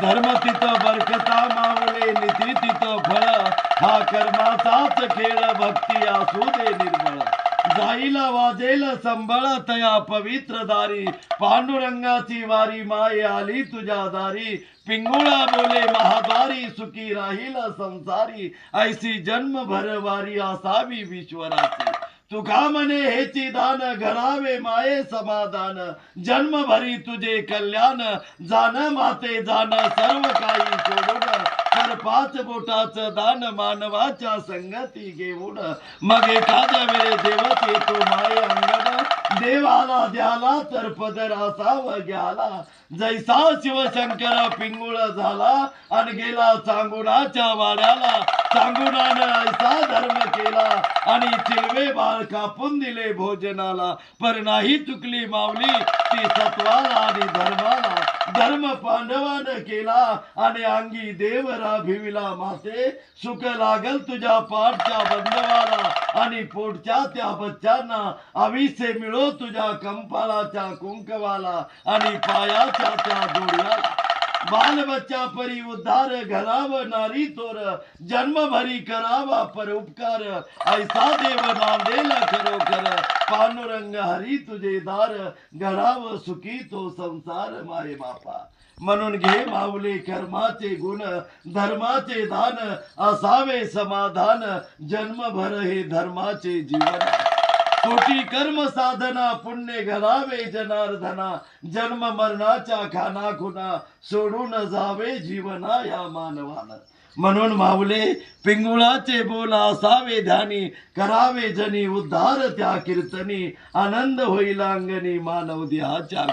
धर्म तिथं बरकता मावले निधी तिथं फळ. हा कर्माचाच खेळ भक्ती असू दे निर्मळ. जाईला वाजेल संबळ तया पवित्र दारी. पांडुरंगाची वारी माये आली तुझ्या दारी. पिंगुळा बोले महाद्वारी सुखी राहील संसारी. ऐसी जन्म भरवारी असावी विश्वराची तुका म्हणे हेची दान घरावे माये समाधान. जन्म भरी तुझे कल्याण जाण माते जाण सर्व काही सोडून तर पाच बोटाच दान मानवाच्या संगती घेऊन. मग एखाद्या वेळे देवते येतो माय अंगण. देवाला द्याला तर पदर असाव घ्याला. जैसा शिवशंकर पिंगुळ झाला आणि गेला चांगुणाच्या वाड्याला. चांगुणानं ऐसा धर्म केला आणि चिलवे बाळ कापून दिले भोजनाला. पर नाही चुकली मावली ती सत्वाला आणि धर्माला. धर्म पांडवानं केला आणि अंगी देवरा भिविला मासे. सुख लागल तुझ्या पाठच्या बंधवाला आणि पोटच्या त्या बच्चांना. आविष्य मिळो तुझ्या कंपालाच्या कुंकवाला आणि पायाच्या त्या जोड्याला बाल बच्चा परी उद्धार घराव नारी तोर जन्म भरी करावा पर उपकार. ऐसा देव नांदेल खरोखर पांडुरंग हरी तुझे दार घराव सुखी तो संसार मारे बापा. म्हणून घे माऊले कर्माचे गुण धर्माचे दान असावे समाधान जन्मभर हे धर्माचे जीवन. तुटी कर्म साधना पुण्य घरावे जनार्दना जन्म मरणाच्या खाना खुना सोडून जावे जीवना या मानवाला म्हणून माऊले पिंगुळाचे बोला असावे ध्यानी करावे जनी उद्धार त्या कीर्तनी आनंद होईल अंगणी मानव देहाच्या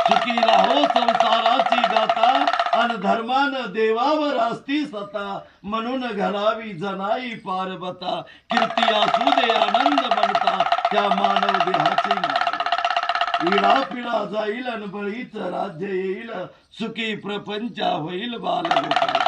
चुकी राहो संसाराची गाता अन धर्मान देवावर असती सता म्हणून घरावी जनाई पार्वता कीर्ती असू दे आनंद बनता त्या मानव देहाची माय इडा जाईल अन बळीच राज्य येईल. सुखी प्रपंच होईल बालगोपाल